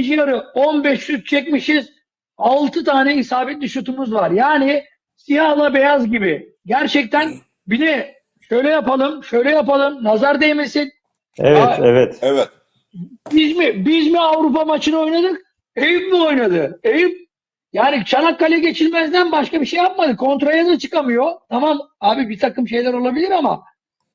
ikinci yarı 15 şut çekmişiz. 6 tane isabetli şutumuz var. Yani siyahla beyaz gibi. Gerçekten bir de şöyle yapalım, şöyle yapalım. Nazar değmesin. Evet, Aa, evet. Evet. Biz mi biz mi Avrupa maçını oynadık? Eyüp mi oynadı? Eyüp yani Çanakkale geçilmezden başka bir şey yapmadı. Kontraya da çıkamıyor. Tamam abi bir takım şeyler olabilir ama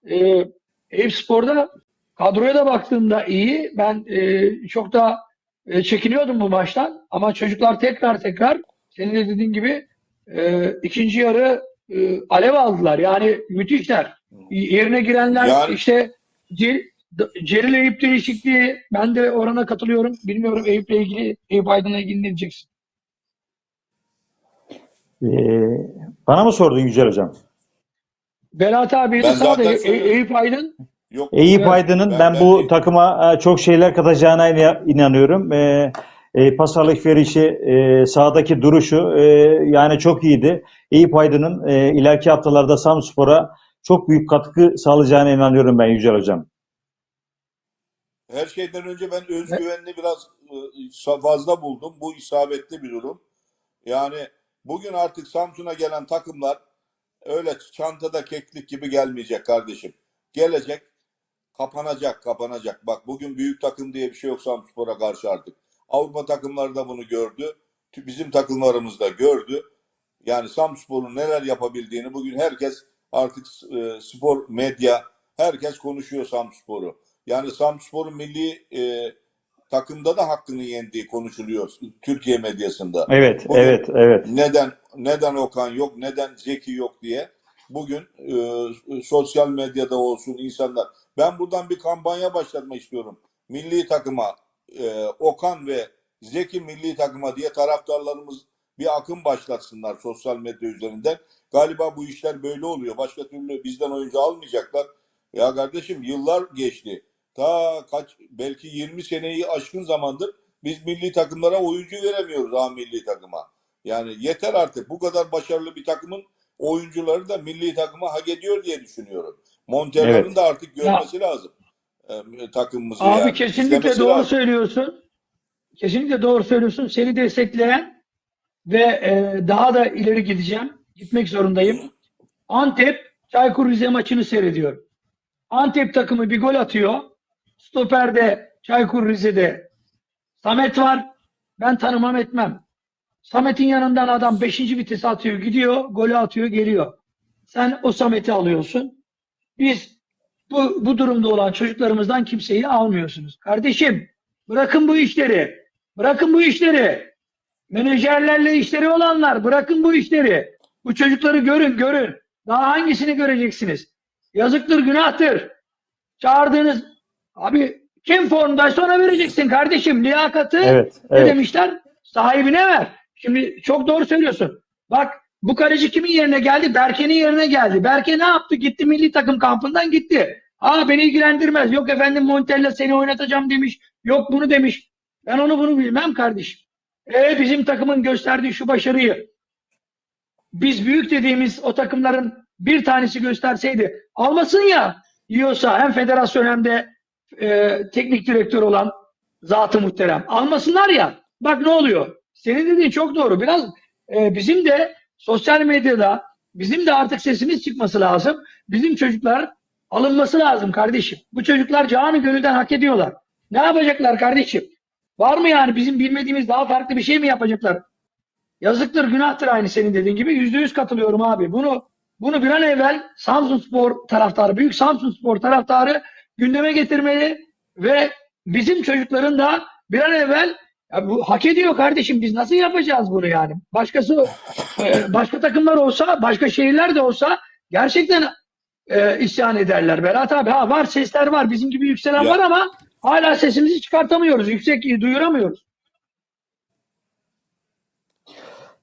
e, Eyüp Spor'da kadroya da baktığımda iyi. Ben e, çok da e, çekiniyordum bu maçtan. Ama çocuklar tekrar tekrar senin de dediğin gibi e, ikinci yarı e, alev aldılar. Yani müthişler. Yerine girenler Yani- işte Cel- Celil Eyüp değişikliği ben de orana katılıyorum. Bilmiyorum Eyüp'le ilgili, Eyüp Aydın'la ilgili ne diyeceksin? Ee, bana mı sordun Yücel Hocam? Berat abi Ben sadece zaten E-. Eyüp Aydın Yok. Eyüp. Aydın'ın ben, Ben- ben bu Eyüp- takıma e, çok şeyler katacağına ina- inanıyorum. E, e, pasarlık verişi, e, sahadaki duruşu e, yani çok iyiydi. Eyüp Aydın'ın e, ileriki haftalarda Samspor'a çok büyük katkı sağlayacağına inanıyorum ben Yücel Hocam. Her şeyden önce ben özgüvenini biraz e, fazla buldum. Bu isabetli bir durum. Yani bugün artık Samsun'a gelen takımlar öyle çantada keklik gibi gelmeyecek kardeşim. Gelecek, kapanacak, kapanacak. Bak bugün büyük takım diye bir şey yok Samsun'a karşı artık. Avrupa takımları da bunu gördü. Bizim takımlarımız da gördü. Yani Samspor'un neler yapabildiğini bugün herkes artık e, spor medya herkes konuşuyor Samspor'u. Yani Samspor'un milli e, takımda da hakkını yendiği konuşuluyor Türkiye medyasında. Evet, Bugün- evet, evet. Neden neden Okan yok, neden Zeki yok diye bugün e, sosyal medyada olsun insanlar. Ben buradan bir kampanya başlatmak istiyorum. Milli takıma e, Okan ve Zeki milli takıma diye taraftarlarımız bir akım başlatsınlar sosyal medya üzerinden. Galiba bu işler böyle oluyor. Başka türlü bizden oyuncu almayacaklar. Ya kardeşim yıllar geçti. Ta kaç belki 20 seneyi aşkın zamandır biz milli takımlara oyuncu veremiyoruz A milli takıma. Yani yeter artık. Bu kadar başarılı bir takımın oyuncuları da milli takıma hak ediyor diye düşünüyorum. Monterrey'in Evet. da artık görmesi lazım. E, takımımızı abi yani. kesinlikle İzlemesi doğru lazım. söylüyorsun. Kesinlikle doğru söylüyorsun. Seni destekleyen ve e, daha da ileri gideceğim. Gitmek zorundayım. Antep Çaykur Rize maçını seyrediyorum. Antep takımı bir gol atıyor. Stoper'de Çaykur Rize'de Samet var. Ben tanımam etmem. Samet'in yanından adam 5. vites atıyor, gidiyor, golü atıyor, geliyor. Sen o Samet'i alıyorsun. Biz bu, bu durumda olan çocuklarımızdan kimseyi almıyorsunuz. Kardeşim bırakın bu işleri. Bırakın bu işleri. Menajerlerle işleri olanlar bırakın bu işleri. Bu çocukları görün görün. Daha hangisini göreceksiniz? Yazıktır günahtır. Çağırdığınız abi kim formdaysa ona vereceksin kardeşim. Liyakatı Evet, ne evet. demişler? Sahibine ver. Şimdi çok doğru söylüyorsun. Bak bu kaleci kimin yerine geldi? Berke'nin yerine geldi. Berke ne yaptı? Gitti milli takım kampından gitti. Aa beni ilgilendirmez. Yok efendim Montella seni oynatacağım demiş. Yok bunu demiş. Ben onu bunu bilmem kardeşim. E bizim takımın gösterdiği şu başarıyı biz büyük dediğimiz o takımların bir tanesi gösterseydi almasın ya yiyorsa hem federasyon hem de e, teknik direktör olan zatı muhterem almasınlar ya bak ne oluyor senin dediğin çok doğru. Biraz e, bizim de sosyal medyada bizim de artık sesimiz çıkması lazım. Bizim çocuklar alınması lazım kardeşim. Bu çocuklar canı gönülden hak ediyorlar. Ne yapacaklar kardeşim? Var mı yani bizim bilmediğimiz daha farklı bir şey mi yapacaklar? Yazıktır, günahtır aynı senin dediğin gibi. Yüzde yüz katılıyorum abi. Bunu bunu bir an evvel Samsun Spor taraftarı, büyük Samsun Spor taraftarı gündeme getirmeli ve bizim çocukların da bir an evvel ya bu hak ediyor kardeşim. Biz nasıl yapacağız bunu yani? Başkası e, başka takımlar olsa, başka şehirler de olsa gerçekten e, isyan ederler. Berat abi ha var sesler var. Bizim gibi yükselen Ya. var ama hala sesimizi çıkartamıyoruz. Yüksek duyuramıyoruz.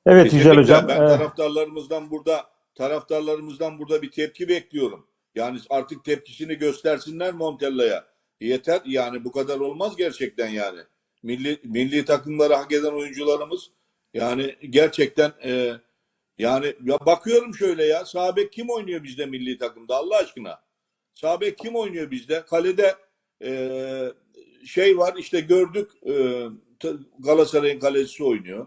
Evet Yücel Kesinlikle. Hocam. Ben e, taraftarlarımızdan burada taraftarlarımızdan burada bir tepki bekliyorum. Yani artık tepkisini göstersinler Montella'ya. Yeter yani bu kadar olmaz gerçekten yani. Milli milli takımları hak eden oyuncularımız yani gerçekten e, yani ya bakıyorum şöyle ya Sabek kim oynuyor bizde milli takımda Allah aşkına? Sabek kim oynuyor bizde? Kalede e, şey var işte gördük e, Galatasaray'ın kalecisi oynuyor.